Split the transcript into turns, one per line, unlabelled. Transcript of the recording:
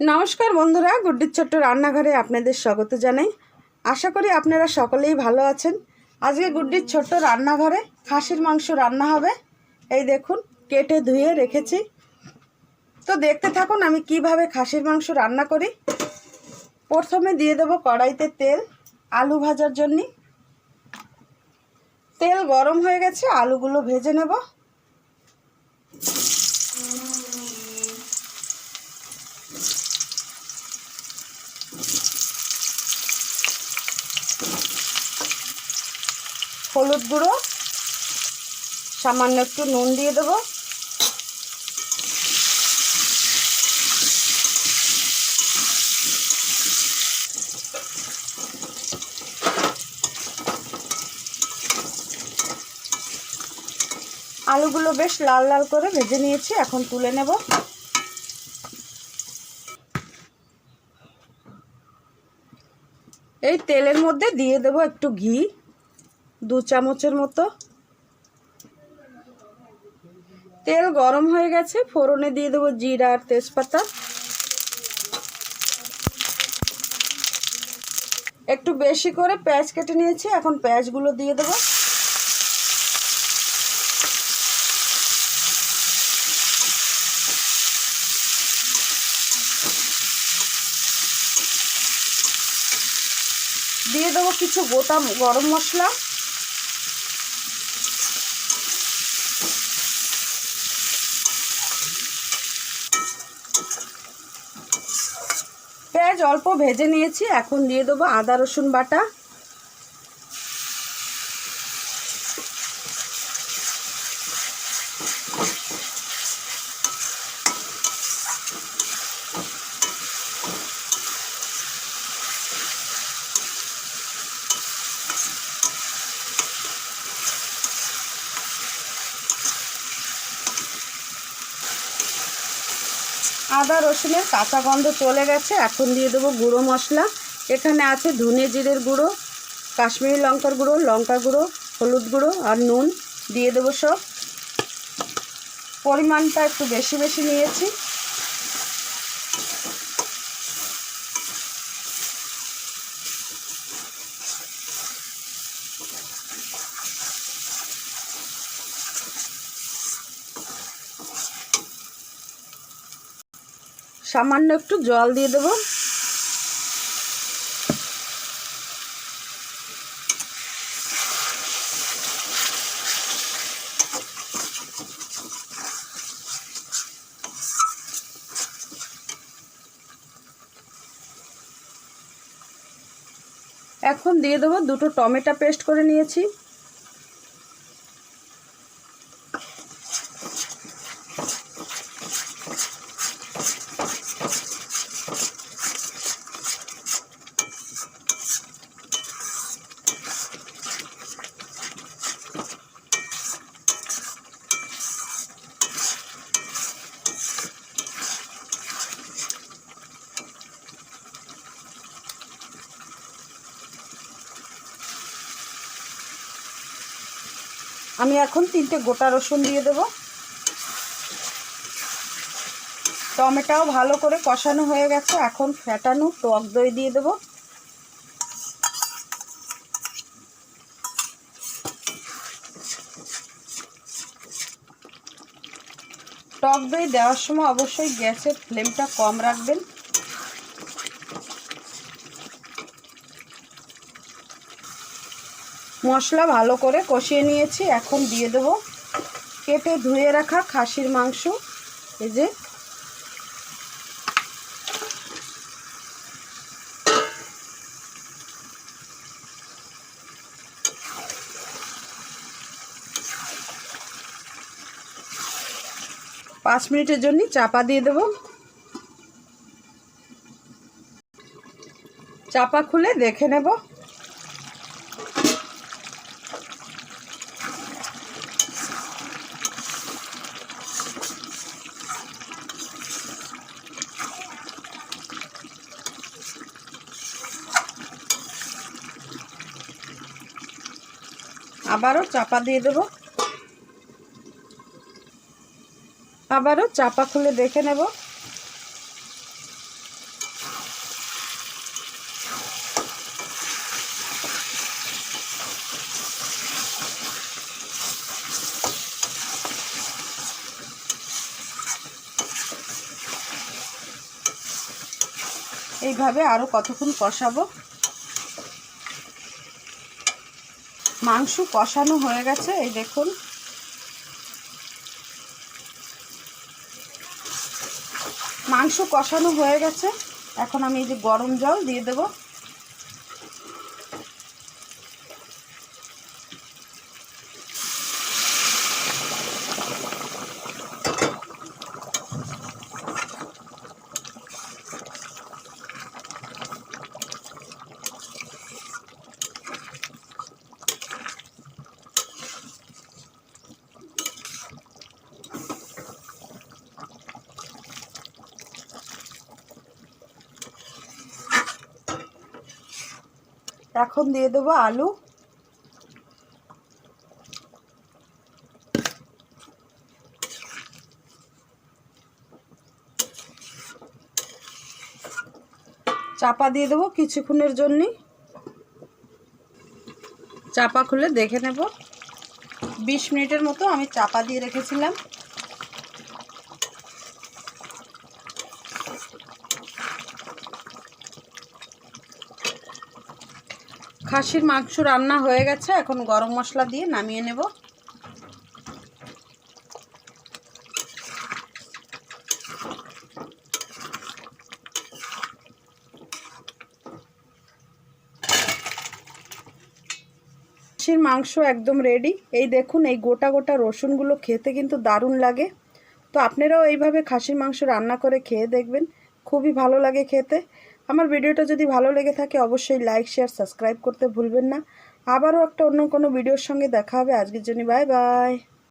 নমস্কার বন্ধুরা, গুড্ডির ছোট্ট রান্নাঘরে আপনাদের স্বাগত জানাই। আশা করি আপনারা সকলেই ভালো আছেন। আজকে গুড্ডির ছোট্ট রান্নাঘরে খাসির মাংস রান্না হবে। এই দেখুন, কেটে ধুয়ে রেখেছি। তো দেখতে থাকুন আমি কীভাবে খাসির মাংস রান্না করি। প্রথমে দিয়ে দেবো কড়াইতে তেল, আলু ভাজার জন্য। তেল গরম হয়ে গেছে, আলুগুলো ভেজে নেব। হলুদ গুঁড়ো, সামান্য একটু নুন দিয়ে দেবো। আলুগুলো বেশ লাল লাল করে ভেজে নিয়েছি, এখন তুলে নেব। এই তেলের মধ্যে দিয়ে দেব একটু ঘি। দু চামচের মতো। তেল গরম হয়ে গেছে, ফোড়নে দিয়ে দেবো জিরা আর তেজপাতা। একটু বেশি করে পেঁয়াজ কেটে নিয়েছি, এখন পেঁয়াজগুলো দিয়ে দেবো। দিয়ে দেবো কিছু গোটা গরম মশলা। পেঁয়াজ অল্প ভেজে নিয়েছি। এখন দিয়ে দেবো আদা রসুন বাটা। আদা রসুনের কাঁচা গন্ধ চলে গেছে, এখন দিয়ে দেবো গুঁড়ো মশলা। এখানে আছে ধনে জিরের গুঁড়ো, কাশ্মীরি লঙ্কার গুঁড়ো, লঙ্কা গুঁড়ো, হলুদ গুঁড়ো আর নুন দিয়ে দেবো সব। পরিমাণটা একটু বেশি বেশি নিয়েছি। সামান্য একটু জল দিয়ে দেবো। এখন দিয়ে দেবো দুটো টমেটো পেস্ট করে নিয়েছি। আমি এখন তিনটে গোটা রসুন দিয়ে দেব। টমেটোও ভালো করে কষানো হয়ে গেছে। এখন ফ্যাটানো টক দই দিয়ে দেব। টক দই দেওয়ার সময় অবশ্যই গ্যাসের ফ্লেমটা কম রাখবেন। মশলা ভালো করে কষিয়ে নিয়েছি। এখন দিয়ে দেবো কেটে ধুয়ে রাখা খাসির মাংস। এই যে। পাঁচ মিনিটের জন্য চাপা দিয়ে দেব। চাপা খুলে দেখে নেব। আবারও চাপা দিয়ে দেব। আবারও চাপা খুলে দেখে নেব। এইভাবে আরও কতক্ষণ কষাবো? মাংস কষানো হয়ে গেছে, এই দেখুন। মাংস কষানো হয়ে গেছে। এখন আমি এই যে গরম জল দিয়ে দেব। এখন দিয়ে দেবো আলু। চাপা দিয়ে দেবো কিছুক্ষণের জন্যে চাপা খুলে দেখে নেব। বিশ মিনিটের মতো আমি চাপা দিয়ে রেখেছিলাম। খাসির মাংস রান্না হয়ে গেছে। এখন গরম মশলা দিয়ে নামিয়ে নেব। খাসির মাংস একদম রেডি এই দেখুন, এই গোটা গোটা রসুনগুলো খেতে কিন্তু দারুণ লাগে। তো আপনারাও এইভাবে খাসির মাংস রান্না করে খেয়ে দেখবেন। খুবই ভালো লাগে খেতে। আমার ভিডিওটা যদি ভালো লেগে থাকে, অবশ্যই লাইক শেয়ার সাবস্ক্রাইব করতে ভুলবেন না। আবারও একটা অন্য কোনো ভিডিওর সঙ্গে দেখা হবে। আজকের জন্য বাই বাই